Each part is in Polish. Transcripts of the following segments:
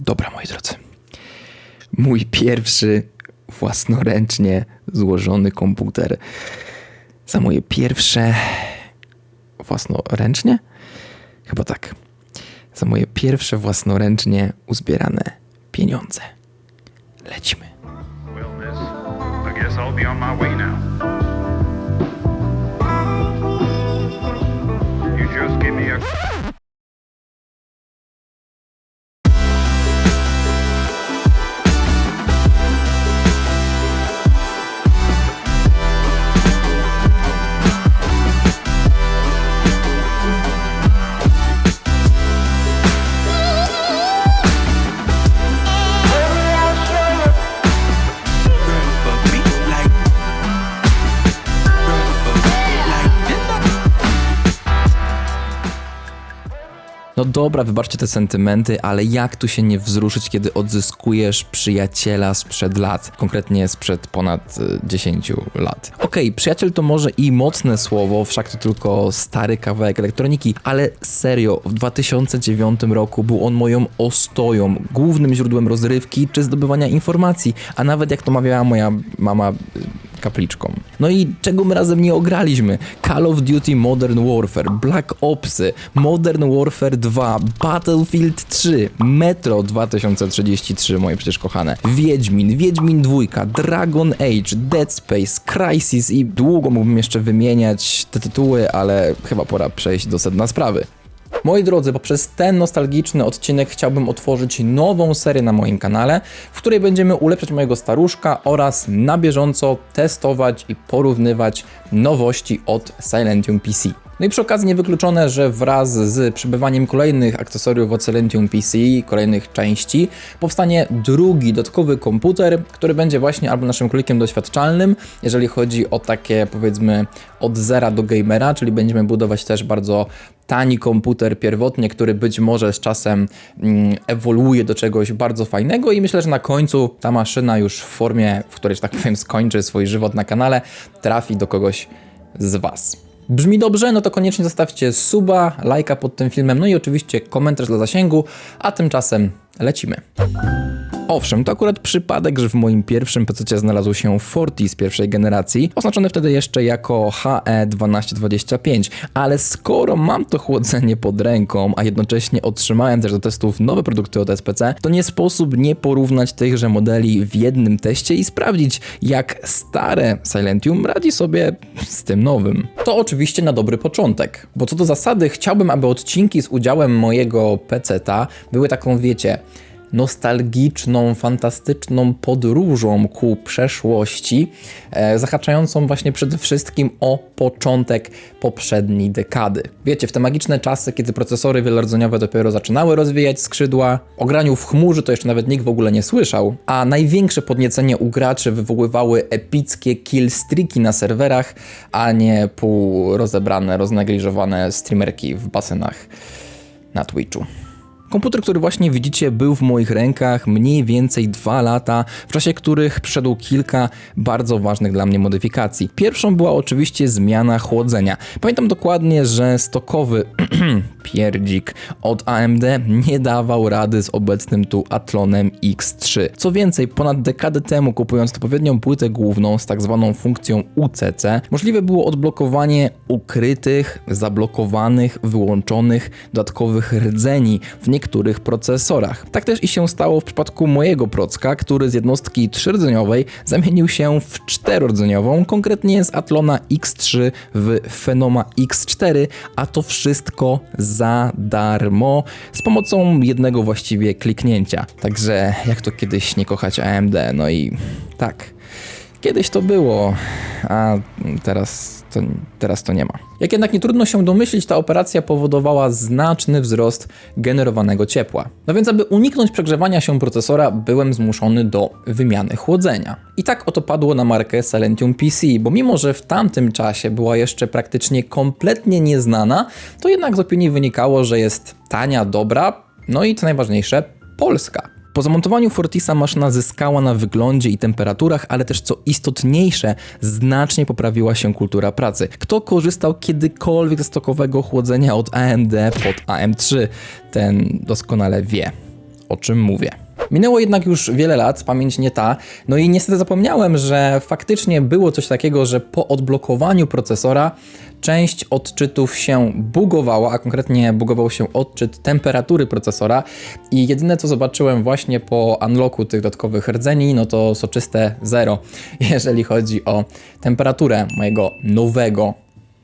Dobra, moi drodzy. Mój pierwszy własnoręcznie złożony komputer. Za moje pierwsze. Własnoręcznie? Chyba tak. Za moje pierwsze własnoręcznie uzbierane pieniądze. Lecimy. Well, miss, I guess I'll be on my way now. No dobra, wybaczcie te sentymenty, ale jak tu się nie wzruszyć, kiedy odzyskujesz przyjaciela sprzed lat, konkretnie sprzed ponad y, 10 lat. Okej, przyjaciel to może i mocne słowo, wszak to tylko stary kawałek elektroniki, ale serio, w 2009 roku był on moją ostoją, głównym źródłem rozrywki czy zdobywania informacji, a nawet jak to mawiała moja mama, y, kapliczką. No i czego my razem nie ograliśmy? Call of Duty Modern Warfare, Black Opsy, Modern Warfare 2, Battlefield 3, Metro 2033, moje przecież kochane, Wiedźmin, Wiedźmin 2, Dragon Age, Dead Space, Crysis i długo mógłbym jeszcze wymieniać te tytuły, ale chyba pora przejść do sedna sprawy. Moi drodzy, poprzez ten nostalgiczny odcinek chciałbym otworzyć nową serię na moim kanale, w której będziemy ulepszać mojego staruszka oraz na bieżąco testować i porównywać nowości od Silentium PC. No i przy okazji niewykluczone, że wraz z przybywaniem kolejnych akcesoriów od Silentium PC, kolejnych części, powstanie drugi dodatkowy komputer, który będzie właśnie albo naszym klikiem doświadczalnym, jeżeli chodzi o takie powiedzmy od zera do gamera, czyli będziemy budować też bardzo tani komputer pierwotnie, który być może z czasem mm, ewoluuje do czegoś bardzo fajnego i myślę, że na końcu ta maszyna już w formie, w której, że tak powiem, skończy swój żywot na kanale, trafi do kogoś z Was. Brzmi dobrze? No to koniecznie zostawcie suba, lajka pod tym filmem, no i oczywiście komentarz dla zasięgu, a tymczasem lecimy. Owszem, to akurat przypadek, że w moim pierwszym PC znalazł się z pierwszej generacji, oznaczony wtedy jeszcze jako E HE1225, ale skoro mam to chłodzenie pod ręką, a jednocześnie otrzymałem też do testów nowe produkty od SPC, to nie sposób nie porównać tychże modeli w jednym teście i sprawdzić, jak stare Silentium radzi sobie z tym nowym. To oczywiście na dobry początek, bo co do zasady chciałbym, aby odcinki z udziałem mojego PC-ta były taką, wiecie, nostalgiczną, fantastyczną podróżą ku przeszłości, e, zahaczającą właśnie przede wszystkim o początek poprzedniej dekady. Wiecie, w te magiczne czasy, kiedy procesory wielordzeniowe dopiero zaczynały rozwijać skrzydła, o graniu w chmurze to jeszcze nawet nikt w ogóle nie słyszał, a największe podniecenie u graczy wywoływały epickie killstreaki na serwerach, a nie pół rozebrane, roznegliżowane streamerki w basenach na Twitchu. Komputer, który właśnie widzicie, był w moich rękach mniej więcej dwa lata, w czasie których przyszedł kilka bardzo ważnych dla mnie modyfikacji. Pierwszą była oczywiście zmiana chłodzenia. Pamiętam dokładnie, że stokowy pierdzik od AMD nie dawał rady z obecnym tu Atlonem X3. Co więcej, ponad dekadę temu kupując odpowiednią płytę główną z tak zwaną funkcją UCC, możliwe było odblokowanie ukrytych, zablokowanych, wyłączonych dodatkowych rdzeni w niektórych procesorach. Tak też i się stało w przypadku mojego procka, który z jednostki trzydzeniowej zamienił się w czterordzeniową, konkretnie z Atlona X3 w Phenoma X4, a to wszystko za darmo z pomocą jednego właściwie kliknięcia. Także jak to kiedyś nie kochać AMD, no i tak. Kiedyś to było, a teraz to, teraz to nie ma. Jak jednak nie trudno się domyślić, ta operacja powodowała znaczny wzrost generowanego ciepła. No więc, aby uniknąć przegrzewania się procesora, byłem zmuszony do wymiany chłodzenia. I tak oto padło na markę Silentium PC, bo mimo, że w tamtym czasie była jeszcze praktycznie kompletnie nieznana, to jednak z opinii wynikało, że jest tania, dobra, no i co najważniejsze, polska. Po zamontowaniu Fortisa maszyna zyskała na wyglądzie i temperaturach, ale też co istotniejsze, znacznie poprawiła się kultura pracy. Kto korzystał kiedykolwiek ze stokowego chłodzenia od AMD pod AM3, ten doskonale wie o czym mówię. Minęło jednak już wiele lat, pamięć nie ta, no i niestety zapomniałem, że faktycznie było coś takiego, że po odblokowaniu procesora część odczytów się bugowała, a konkretnie bugował się odczyt temperatury procesora i jedyne co zobaczyłem właśnie po unlocku tych dodatkowych rdzeni, no to soczyste zero, jeżeli chodzi o temperaturę mojego nowego,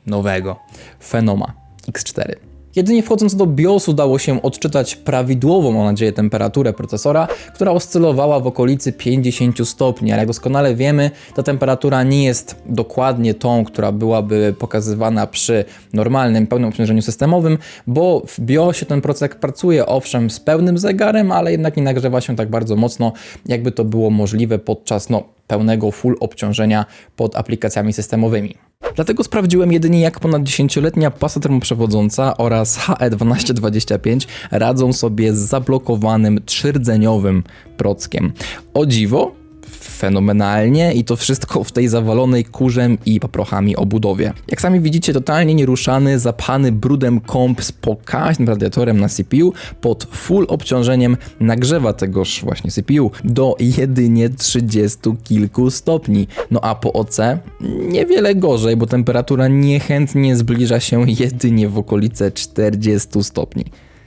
nowego Fenoma X4. Jedynie wchodząc do BIOS udało się odczytać prawidłową, mam nadzieję, temperaturę procesora, która oscylowała w okolicy 50 stopni, ale jak doskonale wiemy, ta temperatura nie jest dokładnie tą, która byłaby pokazywana przy normalnym, pełnym obciążeniu systemowym, bo w BIOSie ten procesor pracuje owszem z pełnym zegarem, ale jednak nie nagrzewa się tak bardzo mocno, jakby to było możliwe podczas no, pełnego full obciążenia pod aplikacjami systemowymi. Dlatego sprawdziłem jedynie jak ponad 10-letnia pasa termoprzewodząca oraz HE1225 radzą sobie z zablokowanym trzyrdzeniowy prockiem. O dziwo, fenomenalnie i to wszystko w tej zawalonej kurzem i paprochami obudowie. Jak sami widzicie, totalnie nieruszany, zapchany brudem komp z pokaźnym radiatorem na CPU pod full obciążeniem nagrzewa tegoż właśnie CPU do jedynie 30 kilku stopni. No a po OC niewiele gorzej, bo temperatura niechętnie zbliża się jedynie w okolice 40 stopni.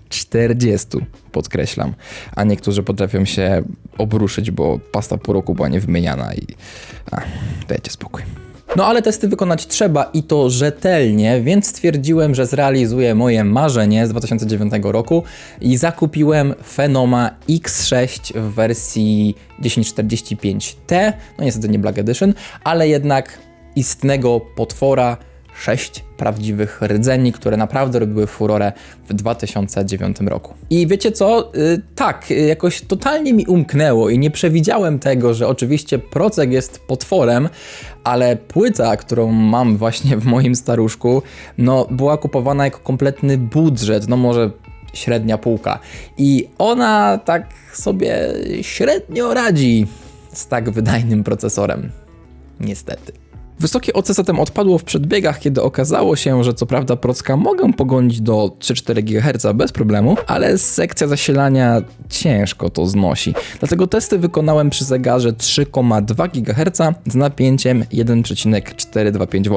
40, podkreślam. A niektórzy potrafią się obruszyć, bo pasta po roku była niewymieniana i... A, dajcie spokój. No ale testy wykonać trzeba i to rzetelnie, więc stwierdziłem, że zrealizuję moje marzenie z 2009 roku i zakupiłem Fenoma X6 w wersji 1045T, no niestety nie Black Edition, ale jednak istnego potwora 6 prawdziwych rdzeni, które naprawdę robiły furorę w 2009 roku. I wiecie co? Yy, tak, yy, jakoś totalnie mi umknęło i nie przewidziałem tego, że oczywiście procek jest potworem, ale płyta, którą mam właśnie w moim staruszku, no była kupowana jako kompletny budżet, no może średnia półka. I ona tak sobie średnio radzi z tak wydajnym procesorem. Niestety. Wysokie OC zatem odpadło w przedbiegach, kiedy okazało się, że co prawda procka mogę pogonić do 3-4 GHz bez problemu, ale sekcja zasilania ciężko to znosi. Dlatego testy wykonałem przy zegarze 3,2 GHz z napięciem 1,425 V.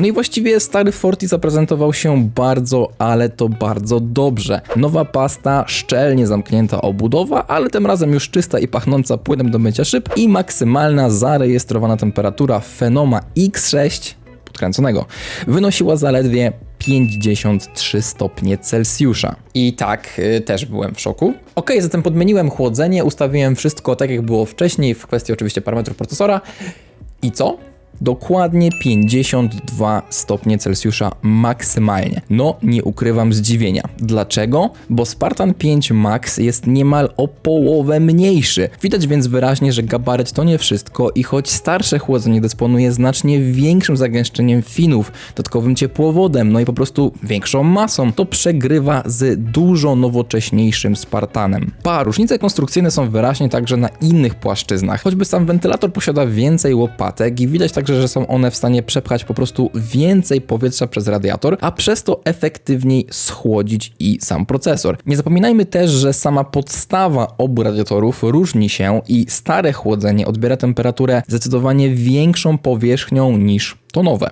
No i właściwie stary Forti zaprezentował się bardzo, ale to bardzo dobrze. Nowa pasta, szczelnie zamknięta obudowa, ale tym razem już czysta i pachnąca płynem do mycia szyb i maksymalna zarejestrowana temperatura Fenoma X6 podkręconego wynosiła zaledwie 53 stopnie Celsjusza. I tak, y, też byłem w szoku. Ok, zatem podmieniłem chłodzenie, ustawiłem wszystko tak jak było wcześniej, w kwestii oczywiście parametrów procesora. I co? Dokładnie 52 stopnie Celsjusza maksymalnie. No, nie ukrywam zdziwienia. Dlaczego? Bo Spartan 5 Max jest niemal o połowę mniejszy. Widać więc wyraźnie, że gabaryt to nie wszystko i choć starsze chłodzenie dysponuje znacznie większym zagęszczeniem finów, dodatkowym ciepłowodem, no i po prostu większą masą, to przegrywa z dużo nowocześniejszym Spartanem. Pa, różnice konstrukcyjne są wyraźnie także na innych płaszczyznach. Choćby sam wentylator posiada więcej łopatek i widać także, że są one w stanie przepchać po prostu więcej powietrza przez radiator, a przez to efektywniej schłodzić i sam procesor. Nie zapominajmy też, że sama podstawa obu radiatorów różni się i stare chłodzenie odbiera temperaturę zdecydowanie większą powierzchnią niż to nowe.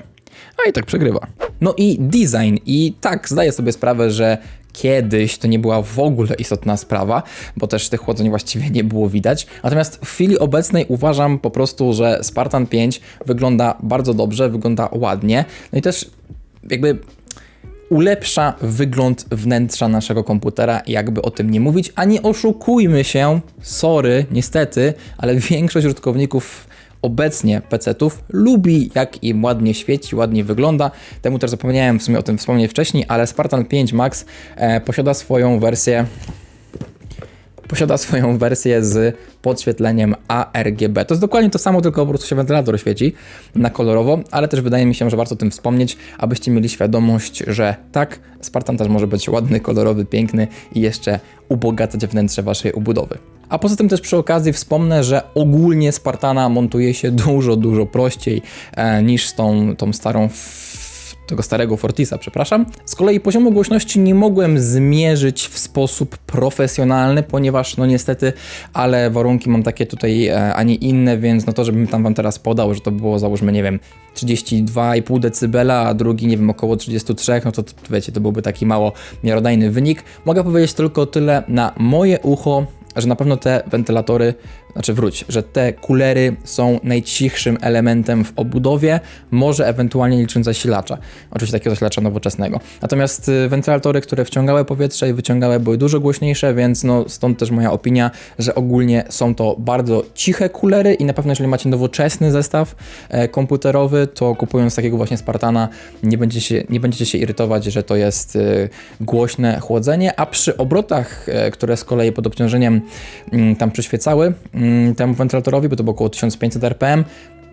A i tak przegrywa. No i design. I tak, zdaję sobie sprawę, że kiedyś to nie była w ogóle istotna sprawa, bo też tych chłodzeń właściwie nie było widać. Natomiast w chwili obecnej uważam po prostu, że Spartan 5 wygląda bardzo dobrze, wygląda ładnie. No i też jakby ulepsza wygląd wnętrza naszego komputera, jakby o tym nie mówić, a nie oszukujmy się, sorry, niestety, ale większość użytkowników obecnie PC-ów lubi jak im ładnie świeci, ładnie wygląda. Temu też zapomniałem w sumie o tym wspomnieć wcześniej, ale Spartan 5 Max e, posiada swoją wersję posiada swoją wersję z podświetleniem ARGB. To jest dokładnie to samo, tylko po prostu się wentylator świeci na kolorowo, ale też wydaje mi się, że warto o tym wspomnieć, abyście mieli świadomość, że tak, Spartan też może być ładny, kolorowy, piękny i jeszcze ubogacać wnętrze waszej obudowy. A poza tym też przy okazji wspomnę, że ogólnie Spartana montuje się dużo, dużo prościej e, niż tą, tą starą tego starego Fortisa, przepraszam. Z kolei poziomu głośności nie mogłem zmierzyć w sposób profesjonalny, ponieważ no niestety, ale warunki mam takie tutaj, e, a nie inne, więc no to, żebym tam wam teraz podał, że to było załóżmy, nie wiem, 32,5 dB, a drugi, nie wiem, około 33, no to wiecie, to byłby taki mało miarodajny wynik. Mogę powiedzieć tylko tyle na moje ucho, że na pewno te wentylatory, znaczy wróć, że te kulery są najcichszym elementem w obudowie, może ewentualnie licząc zasilacza, oczywiście takiego zasilacza nowoczesnego. Natomiast y, wentylatory, które wciągały powietrze i wyciągały były dużo głośniejsze, więc no stąd też moja opinia, że ogólnie są to bardzo ciche kulery i na pewno jeżeli macie nowoczesny zestaw e, komputerowy, to kupując takiego właśnie Spartana nie będziecie się, nie będziecie się irytować, że to jest y, głośne chłodzenie, a przy obrotach, e, które z kolei pod obciążeniem mm, tam przyświecały mm, temu wentylatorowi, bo to było około 1500 RPM,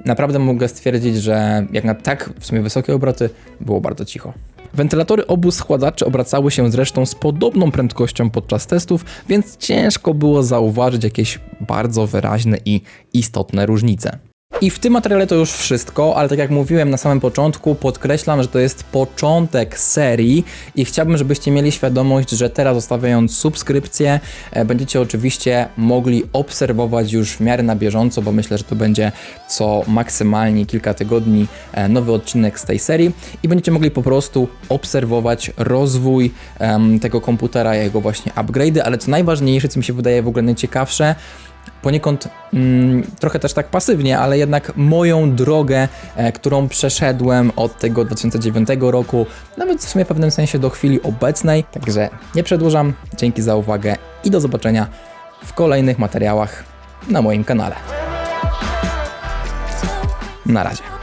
naprawdę mogę stwierdzić, że jak na tak w sumie wysokie obroty było bardzo cicho. Wentylatory obu schładzaczy obracały się zresztą z podobną prędkością podczas testów, więc ciężko było zauważyć jakieś bardzo wyraźne i istotne różnice. I w tym materiale to już wszystko, ale tak jak mówiłem na samym początku, podkreślam, że to jest początek serii i chciałbym, żebyście mieli świadomość, że teraz zostawiając subskrypcję, e, będziecie oczywiście mogli obserwować już w miarę na bieżąco, bo myślę, że to będzie co maksymalnie kilka tygodni e, nowy odcinek z tej serii i będziecie mogli po prostu obserwować rozwój em, tego komputera, jego właśnie upgrade'y, ale co najważniejsze, co mi się wydaje w ogóle najciekawsze, poniekąd mm, trochę też tak pasywnie, ale jednak moją drogę, e, którą przeszedłem od tego 2009 roku, nawet w sumie pewnym sensie do chwili obecnej. Także nie przedłużam. Dzięki za uwagę i do zobaczenia w kolejnych materiałach na moim kanale. Na razie.